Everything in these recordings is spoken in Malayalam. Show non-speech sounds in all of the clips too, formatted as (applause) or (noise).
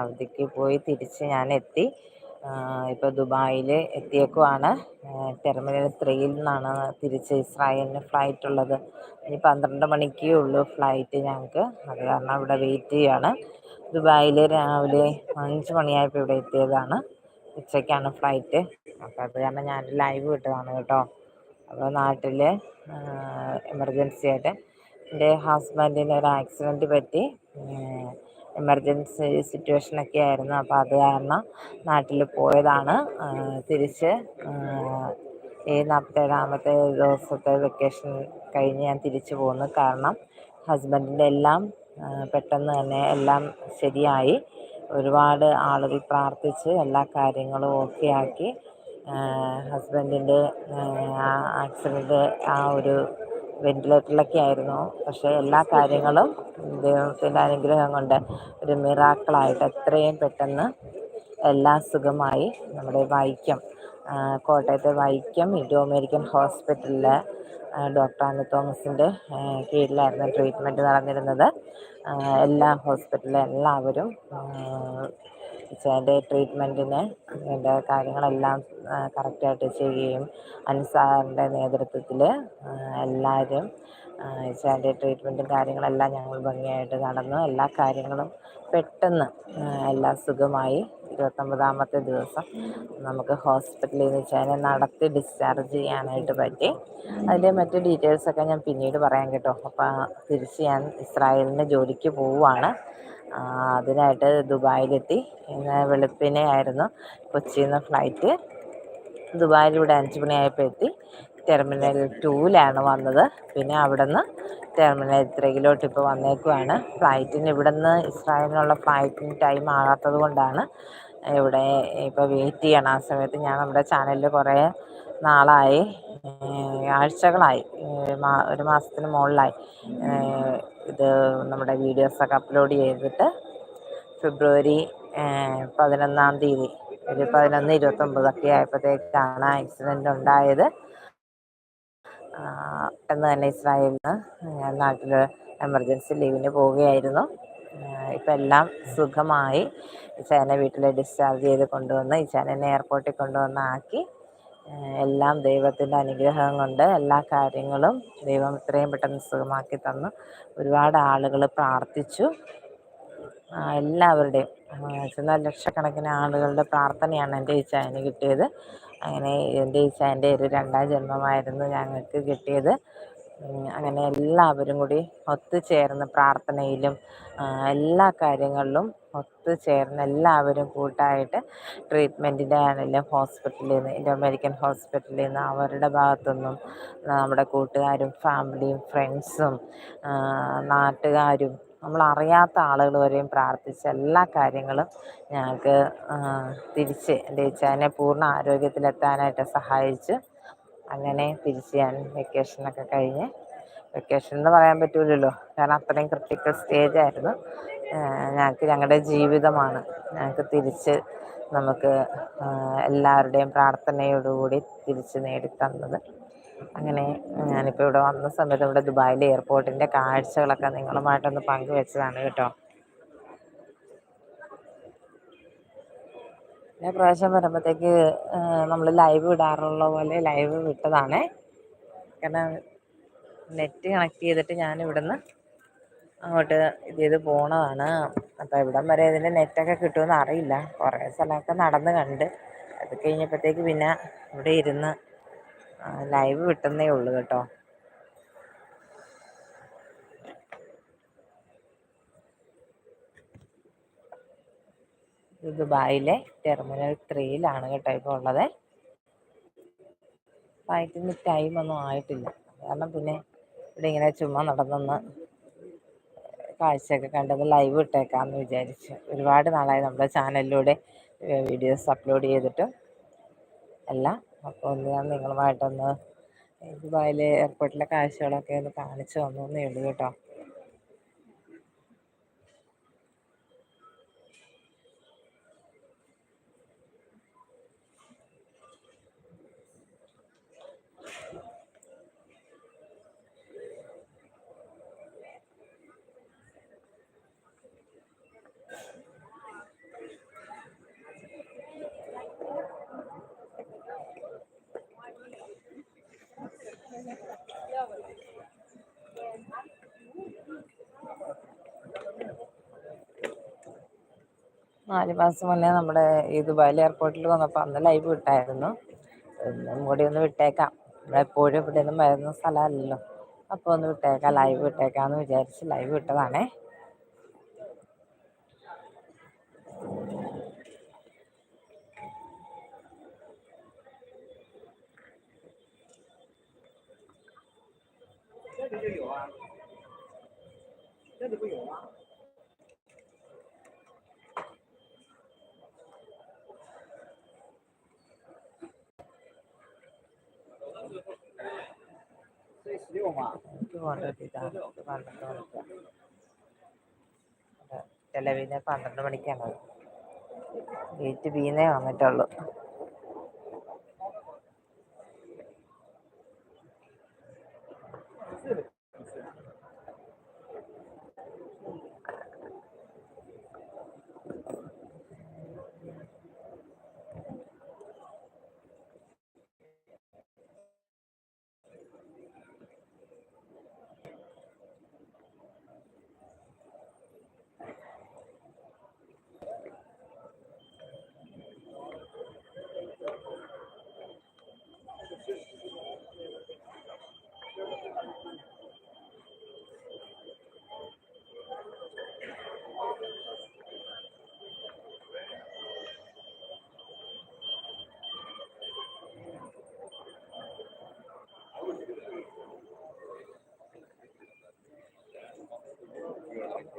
അവധിക്ക് പോയി തിരിച്ച് ഞാൻ എത്തി ഇപ്പോൾ ദുബായിൽ എത്തിയേക്കുവാണ്. ടെർമിനൽ ത്രീയിൽ നിന്നാണ് തിരിച്ച് ഇസ്രായേലിന് ഫ്ലൈറ്റ് ഉള്ളത്. ഇനി പന്ത്രണ്ട് മണിക്കേ ഉള്ളൂ ഫ്ലൈറ്റ് ഞങ്ങൾക്ക് അത് കാരണം ഇവിടെ വെയിറ്റ് ചെയ്യുകയാണ് ദുബായിൽ രാവിലെ അഞ്ച് മണിയായപ്പോൾ ഇവിടെ എത്തിയതാണ്. ഉച്ചയ്ക്കാണ് ഫ്ലൈറ്റ് അപ്പോൾ അത് കാരണം ഞാൻ ലൈവ് വിട്ടതാണ് കേട്ടോ. അപ്പോൾ നാട്ടിൽ എമർജൻസി ആയിട്ട്. എന്റെ ഹസ്ബൻഡിന് ഒരു ആക്സിഡന്റ് പറ്റി. എമർജൻസി സിറ്റുവേഷനൊക്കെ ആയിരുന്നു. അപ്പോൾ അത് കാരണം നാട്ടിൽ പോയതാണ്. തിരിച്ച് ഈ നാൽപ്പത്തേഴാമത്തെ ദിവസത്തെ വെക്കേഷൻ കഴിഞ്ഞ് ഞാൻ തിരിച്ചു പോന്നു. കാരണം ഹസ്ബൻഡിന്റെ എല്ലാം പെട്ടെന്ന് തന്നെ എല്ലാം ശരിയായി. ഒരുപാട് ആളുകൾ പ്രാർത്ഥിച്ച് എല്ലാ കാര്യങ്ങളും ഓക്കെ ആക്കി ഹസ്ബൻഡിന്റെ ആക്സിഡന്റ് ആ ഒരു വെന്റിലേറ്ററിലൊക്കെ ആയിരുന്നു. പക്ഷേ എല്ലാ കാര്യങ്ങളും ദൈവത്തിന്റെ അനുഗ്രഹം കൊണ്ട് ഒരു മിറാക്കിളായിട്ട് എത്രയും പെട്ടെന്ന് എല്ലാം സുഖമായി നമ്മുടെ വൈക്കം കോട്ടയത്തെ വൈക്കം ഇൻഡോ അമേരിക്കൻ ഹോസ്പിറ്റലിലെ ഡോക്ടർ അനു തോമസിന്റെ കീഴിലായിരുന്നു ട്രീറ്റ്മെന്റ് നടന്നിരുന്നത്. എല്ലാ ഹോസ്പിറ്റലിലെ എല്ലാവരും ചേട്ടന്റെ ട്രീറ്റ്മെന്റിന് അതിന്റെ കാര്യങ്ങളെല്ലാം കറക്റ്റായിട്ട് ചെയ്യുകയും അൻസാറിന്റെ നേതൃത്വത്തിൽ എല്ലാവരും ചേട്ടന്റെ ട്രീറ്റ്മെന്റും കാര്യങ്ങളെല്ലാം ഞങ്ങൾ ഭംഗിയായിട്ട് നടന്നു. എല്ലാ കാര്യങ്ങളും പെട്ടെന്ന് എല്ലാം സുഖമായി. ഇരുപത്തൊമ്പതാമത്തെ ദിവസം നമുക്ക് ഹോസ്പിറ്റലിൽ നിന്ന് ചേട്ടനെ നടത്തി ഡിസ്ചാർജ് ചെയ്യാനായിട്ട് പറ്റി. അതിന്റെ മറ്റ് ഡീറ്റെയിൽസൊക്കെ ഞാൻ പിന്നീട് പറയാം കേട്ടോ. അപ്പോൾ തിരിച്ച് ഞാൻ ഇസ്രായേലിന്റെ ജോലിക്ക് പോവുകയാണ് അതിനായിട്ട് ദുബായിലെത്തി. ഇന്ന് വെളുപ്പിനെ ആയിരുന്നു കൊച്ചിയിൽ നിന്ന് ഫ്ലൈറ്റ്. ദുബായിലൂടെ അഞ്ച് മണിയായപ്പോൾ എത്തി. ടെർമിനൽ ടൂവിലാണ് വന്നത്. പിന്നെ അവിടെ നിന്ന് ടെർമിനൽ ത്രീയിലോട്ട് ഇപ്പോൾ വന്നേക്കുവാണ്. ഫ്ലൈറ്റിന് ഇവിടെ നിന്ന് ഇസ്രായേലിനുള്ള ഫ്ലൈറ്റിന് ടൈം ആകാത്തത് കൊണ്ടാണ് ഇവിടെ ഇപ്പോൾ വെയിറ്റ് ചെയ്യണം. ആ സമയത്ത് ഞാൻ നമ്മുടെ ചാനലിൽ കുറേ നാളായി. ആഴ്ചകളായി. ഒരു മാസത്തിന് മുകളിലായി. ഇത് നമ്മുടെ വീഡിയോസൊക്കെ അപ്ലോഡ് ചെയ്തിട്ട് ഫെബ്രുവരി പതിനൊന്നാം തീയതി ഒരു പതിനൊന്ന് ഇരുപത്തൊമ്പതൊക്കെ ആയപ്പോഴത്തേക്കാണ് ആക്സിഡന്റ് ഉണ്ടായത്. പെട്ടെന്ന് തന്നെ ഇസ്രായേലിന് ഞാൻ നാട്ടിൽ എമർജൻസി ലീവിന് പോവുകയായിരുന്നു. ഇപ്പം എല്ലാം സുഖമായി. ഇച്ചാനെ വീട്ടിൽ ഡിസ്ചാർജ് ചെയ്ത് കൊണ്ടുവന്ന് ഇച്ചാനെ എയർപോർട്ടിൽ കൊണ്ടുവന്ന് ആക്കി എല്ലാം ദൈവത്തിന്റെ അനുഗ്രഹം കൊണ്ട് എല്ലാ കാര്യങ്ങളും ദൈവം ഇത്രയും പെട്ടെന്ന് സുഖമാക്കി തന്നു. ഒരുപാട് ആളുകൾ പ്രാർത്ഥിച്ചു. എല്ലാവരുടെയും ചെന്നാൽ ലക്ഷക്കണക്കിന് ആളുകളുടെ പ്രാർത്ഥനയാണ് എന്റെ ഈച്ചായന് കിട്ടിയത്. അങ്ങനെ എന്റെ ഈച്ചായന്റെ ഒരു രണ്ടാം ജന്മമായിരുന്നു ഞങ്ങൾക്ക് കിട്ടിയത്. അങ്ങനെ എല്ലാവരും കൂടി ഒത്തുചേർന്ന് പ്രാർത്ഥനയിലും എല്ലാ കാര്യങ്ങളിലും ഒത്തുചേർന്ന് എല്ലാവരും കൂട്ടായിട്ട് ട്രീറ്റ്മെന്റിന്റെ ആണെങ്കിലും ഹോസ്പിറ്റലിൽ നിന്ന് ഇൻഡോ അമേരിക്കൻ ഹോസ്പിറ്റലിൽ നിന്ന് അവരുടെ ഭാഗത്തുനിന്നും നമ്മുടെ കൂട്ടുകാരും ഫാമിലിയും ഫ്രണ്ട്സും നാട്ടുകാരും നമ്മളറിയാത്ത ആളുകൾ വരെയും പ്രാർത്ഥിച്ച എല്ലാ കാര്യങ്ങളും ഞങ്ങൾക്ക് തിരിച്ച് എന്റെ ഇച്ഛാനെ പൂർണ ആരോഗ്യത്തിലെത്താനായിട്ട് സഹായിച്ചു അങ്ങനെ തിരിച്ച് ഞാൻ വെക്കേഷനൊക്കെ കഴിഞ്ഞ്. വെക്കേഷൻ എന്ന് പറയാൻ പറ്റൂലല്ലോ. കാരണം അത്രയും ക്രിട്ടിക്കൽ സ്റ്റേജ് ആയിരുന്നു. ഞങ്ങൾക്ക് ഞങ്ങളുടെ ജീവിതമാണ്. ഞങ്ങൾക്ക് തിരിച്ച് നമുക്ക് എല്ലാവരുടെയും പ്രാർത്ഥനയോടുകൂടി തിരിച്ച് നേടിത്തന്നത്. അങ്ങനെ ഞാനിപ്പോൾ ഇവിടെ വന്ന സമയത്ത് ഇവിടെ ദുബായിലെ എയർപോർട്ടിന്റെ കാഴ്ചകളൊക്കെ നിങ്ങളുമായിട്ടൊന്ന് പങ്കുവെച്ചതാണ് കേട്ടോ. പിന്നെ പ്രാവശ്യം വരുമ്പോഴത്തേക്ക് നമ്മൾ ലൈവ് ഇടാറുള്ള പോലെ ലൈവ് വിട്ടതാണേ. കാരണം നെറ്റ് കണക്ട് ചെയ്തിട്ട് ഞാൻ ഇവിടുന്ന് അങ്ങോട്ട് ഇത് ചെയ്ത് പോണതാണ്. അപ്പോൾ ഇവിടം വരെ ഇതിന്റെ നെറ്റൊക്കെ കിട്ടുമെന്ന് അറിയില്ല. കുറേ സ്ഥലമൊക്കെ നടന്ന് കണ്ട് അത് കഴിഞ്ഞപ്പോഴത്തേക്ക് പിന്നെ ഇവിടെ ഇരുന്ന് ലൈവ് വിട്ടുന്നേ ഉള്ളൂ കേട്ടോ. ദുബായിലെ ടെർമിനൽ ത്രീയിലാണ് കേട്ടോ ഇപ്പോൾ ഉള്ളത്. ഫ്ലൈറ്റിന് ഒന്നും ആയിട്ടില്ല. കാരണം പിന്നെ ഇവിടെ ഇങ്ങനെ ചുമ്മാ നടന്നൊന്ന് കാഴ്ചയൊക്കെ കണ്ടത് ലൈവ് ഇട്ടേക്കാമെന്ന് വിചാരിച്ചു. ഒരുപാട് നാളായി നമ്മുടെ ചാനലിലൂടെ വീഡിയോസ് അപ്ലോഡ് ചെയ്തിട്ടും അല്ല. അപ്പോൾ ഒന്ന് ഞാൻ നിങ്ങളുമായിട്ടൊന്ന് ദുബായിലെ എയർപോർട്ടിലെ കാഴ്ചകളൊക്കെ ഒന്ന് കാണിച്ചു തന്നു എന്നേ ഉള്ളൂ കേട്ടോ. നാല് മാസം മുന്നേ നമ്മുടെ ഈ ദുബായിൽ എയർപോർട്ടിൽ വന്നപ്പോൾ അന്ന് ലൈവ് വിട്ടായിരുന്നു. ഇന്നും കൂടി ഒന്ന് വിട്ടേക്കാം. നമ്മളെപ്പോഴും ഇവിടെ ഇവിടെയൊന്നും വരുന്ന സ്ഥലമല്ലല്ലോ. അപ്പോൾ ഒന്ന് വിട്ടേക്കാം ലൈവ് വിട്ടേക്കാന്ന് വിചാരിച്ച് ലൈവ് വിട്ടതാണേ. ഇത് പന്ത്രണ്ട് മണിക്കാണ്. വീട്ടിൽ ബീന്നേ വന്നിട്ടുള്ളൂ.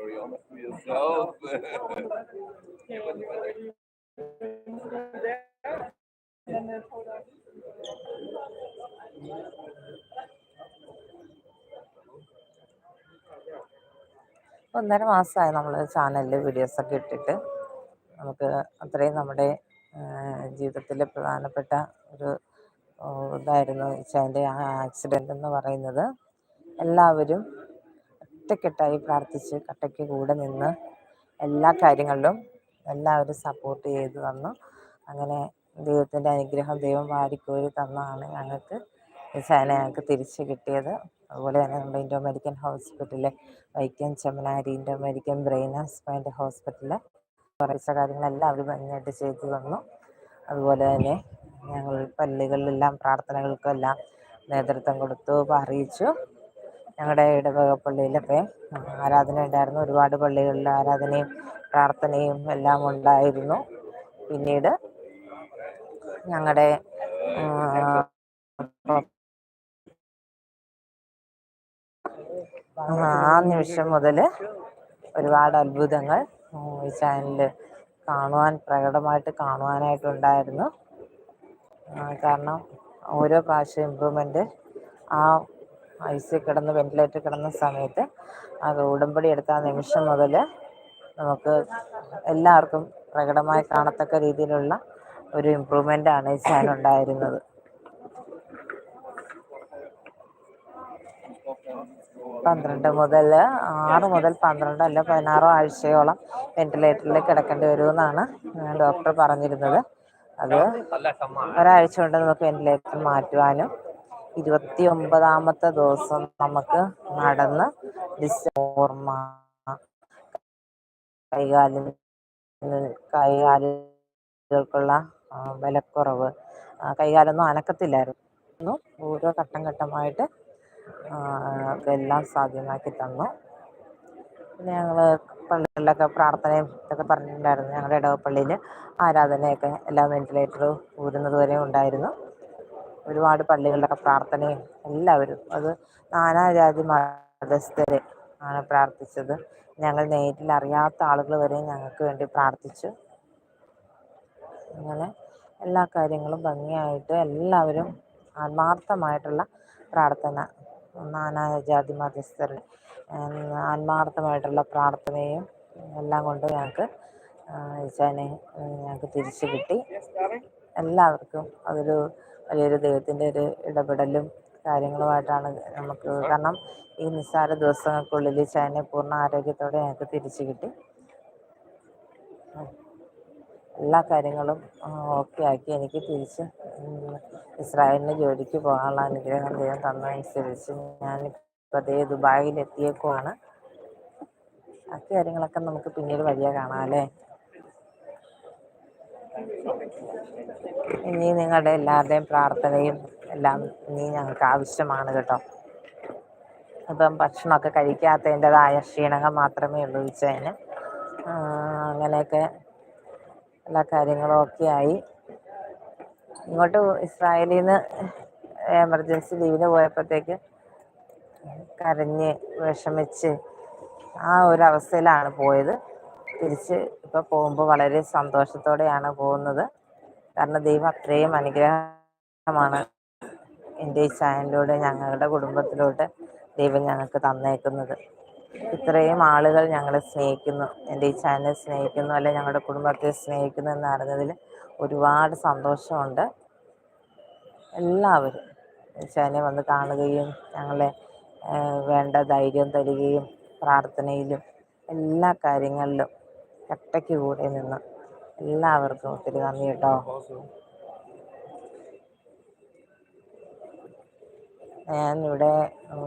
Very honest with yourself. (laughs) ഒന്നര മാസമായി നമ്മൾ ചാനലിൽ വീഡിയോസൊക്കെ ഇട്ടിട്ട്. നമുക്ക് അത്രയും നമ്മുടെ ജീവിതത്തിലെ പ്രധാനപ്പെട്ട ഒരു ഇതായിരുന്നു വെച്ചാൽ ആ ആക്സിഡന്റ് എന്ന് പറയുന്നത്. എല്ലാവരും ഒറ്റക്കെട്ടായി പ്രാർത്ഥിച്ച് കട്ടയ്ക്ക് കൂടെ നിന്ന് എല്ലാ കാര്യങ്ങളിലും എല്ലാവരും സപ്പോർട്ട് ചെയ്ത് തന്നു. അങ്ങനെ ദൈവത്തിന്റെ അനുഗ്രഹം ദൈവം വാരിക്കോരി തന്നാണ് ഞങ്ങൾക്ക്. സേന ഞങ്ങൾക്ക് തിരിച്ച് കിട്ടിയത്. അതുപോലെ തന്നെ നമ്മുടെ ഇൻഡോ അമേരിക്കൻ ഹോസ്പിറ്റലിലെ Vaikom Chemmanari Indo American brain and spine ഹോസ്പിറ്റലിൽ കുറച്ച കാര്യങ്ങളെല്ലാം അവർ ഭംഗിയായിട്ട് ചെയ്തു തന്നു. അതുപോലെ തന്നെ ഞങ്ങൾ പള്ളികളിലെല്ലാം പ്രാർത്ഥനകൾക്കെല്ലാം നേതൃത്വം കൊടുത്തു അറിയിച്ചു. ഞങ്ങളുടെ ഇടവക പള്ളിയിലൊക്കെ ആരാധന ഉണ്ടായിരുന്നു ഒരുപാട് പള്ളികളിൽ ആരാധനയും പ്രാർത്ഥനയും എല്ലാം ഉണ്ടായിരുന്നു. പിന്നീട് ഞങ്ങളുടെ ആ നിമിഷം മുതൽ ഒരുപാട് അത്ഭുതങ്ങൾ ഈ ചാനലിൽ കാണുവാൻ പ്രകടമായിട്ട് കാണുവാനായിട്ടുണ്ടായിരുന്നു. കാരണം ഓരോ പ്രാവശ്യം ഇമ്പ്രൂവ്മെന്റ് ആ ഐ സി കിടന്ന് വെന്റിലേറ്റർ കിടന്ന സമയത്ത് അത് ഉടമ്പടി എടുത്ത നിമിഷം മുതൽ നമുക്ക് എല്ലാവർക്കും പ്രകടമായി കാണത്തക്ക രീതിയിലുള്ള ഒരു ഇമ്പ്രൂവ്മെന്റ് ആണ് ഉണ്ടായിരുന്നത്. പന്ത്രണ്ട് മുതൽ ആറ് മുതൽ പന്ത്രണ്ട് അല്ല പതിനാറോ ആഴ്ചയോളം വെന്റിലേറ്ററിൽ കിടക്കേണ്ടി വരുമെന്നാണ് ഡോക്ടർ പറഞ്ഞിരുന്നത്. അത് ഒരാഴ്ച കൊണ്ട് നമുക്ക് വെന്റിലേറ്റർ മാറ്റുവാനും ഇരുപത്തി ഒമ്പതാമത്തെ ദിവസം നമുക്ക് നടന്ന് ഓർമ്മ. കൈകാലിന് കൈകാലുകൾക്കുള്ള വിലക്കുറവ് കൈകാലൊന്നും അനക്കത്തില്ലായിരുന്നു. ഓരോ ഘട്ടം ഘട്ടമായിട്ട് എല്ലാം സാധ്യമാക്കി തന്നു. പിന്നെ ഞങ്ങൾ പള്ളികളിലൊക്കെ പ്രാർത്ഥനയും ഇതൊക്കെ പറഞ്ഞിട്ടുണ്ടായിരുന്നു. ഞങ്ങളുടെ ഇടവപ്പള്ളിയിൽ ആരാധനയൊക്കെ എല്ലാ വെന്റിലേറ്റർ ഊരുന്നത് വരെ ഉണ്ടായിരുന്നു. ഒരുപാട് പള്ളികളിലൊക്കെ പ്രാർത്ഥനയും എല്ലാവരും അത് നാനാജാതി മതസ്ഥരെ ആണ് പ്രാർത്ഥിച്ചത്. ഞങ്ങൾ നേരിൽ അറിയാത്ത ആളുകൾ വരെ ഞങ്ങൾക്ക് വേണ്ടി പ്രാർത്ഥിച്ചു. അങ്ങനെ എല്ലാ കാര്യങ്ങളും ഭംഗിയായിട്ട് എല്ലാവരും ആത്മാർത്ഥമായിട്ടുള്ള പ്രാർത്ഥന നാനാജാതി മതസ്ഥരുടെ ഉം, ആത്മാർത്ഥമായിട്ടുള്ള പ്രാർത്ഥനയും എല്ലാം കൊണ്ട് ഞങ്ങൾക്ക് ഈശാനെ ഞങ്ങൾക്ക് തിരിച്ചു കിട്ടി. എല്ലാവർക്കും അതൊരു വലിയൊരു ദൈവത്തിന്റെ ഒരു ഇടപെടലും കാര്യങ്ങളുമായിട്ടാണ് നമുക്ക് കാരണം ഈ നിസ്സാര ദിവസങ്ങൾക്കുള്ളിൽ ചൈന പൂർണ ആരോഗ്യത്തോടെ ഞങ്ങൾക്ക് തിരിച്ചു കിട്ടി. എല്ലാ കാര്യങ്ങളും ഓക്കെ ആക്കി എനിക്ക് തിരിച്ച് ഇസ്രായേലിന് ജോലിക്ക് പോകാനുള്ള അനുഗ്രഹം ദൈവം തന്നതനുസരിച്ച് ഞാൻ അതേ ദുബായിൽ എത്തിയേക്കുവാണ് ബാക്കി കാര്യങ്ങളൊക്കെ നമുക്ക് പിന്നീട് വഴിയെ കാണാം അല്ലേ? ഇനി നിങ്ങളുടെ എല്ലാവരുടെയും പ്രാർത്ഥനയും എല്ലാം ഇനി ഞങ്ങൾക്ക് ആവശ്യമാണ് കേട്ടോ. അപ്പം ഭക്ഷണമൊക്കെ കഴിക്കാത്തതിന്റെതായ ക്ഷീണങ്ങൾ മാത്രമേ ഉള്ളൂ ഉച്ചതിന് അങ്ങനെയൊക്കെ എല്ലാ കാര്യങ്ങളും ആയി. ഇങ്ങോട്ട് ഇസ്രായേലിൽ നിന്ന് എമർജൻസി ലീവിന് പോയപ്പോഴത്തേക്ക് കരഞ്ഞ് വിഷമിച്ച് ആ ഒരു അവസ്ഥയിലാണ് പോയത്. തിരിച്ച് ഇപ്പോൾ പോകുമ്പോൾ വളരെ സന്തോഷത്തോടെയാണ് പോകുന്നത്. കാരണം ദൈവം അത്രയും അനുഗ്രഹമാണ്. എന്റെ ഈ ചാനലിലൂടെ ഞങ്ങളുടെ കുടുംബത്തിലോട്ട് ദൈവം ഞങ്ങൾക്ക് തന്നേക്കുന്നത്. ഇത്രയും ആളുകൾ ഞങ്ങളെ സ്നേഹിക്കുന്നു. എന്റെ ഈ ചാനൽ സ്നേഹിക്കുന്നു അല്ലെ ഞങ്ങളുടെ കുടുംബത്തെ സ്നേഹിക്കുന്നു എന്ന് അറിഞ്ഞതിൽ ഒരുപാട് സന്തോഷമുണ്ട്. എല്ലാവരും ചാനൽ വന്ന് കാണുകയും ഞങ്ങളെ വേണ്ട ധൈര്യം തരികയും പ്രാർത്ഥനയിലും എല്ലാ കാര്യങ്ങളിലും കട്ടയ്ക്ക് കൂടെ നിന്ന് എല്ലാവർക്കും ഒത്തിരി നന്ദി കേട്ടോ. ഞാനിവിടെ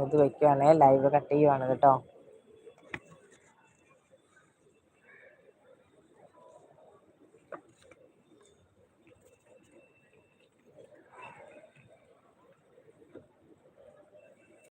ഇത് വെക്കുകയാണ് ലൈവ് കട്ട് ചെയ്യുവാണ് കേട്ടോ.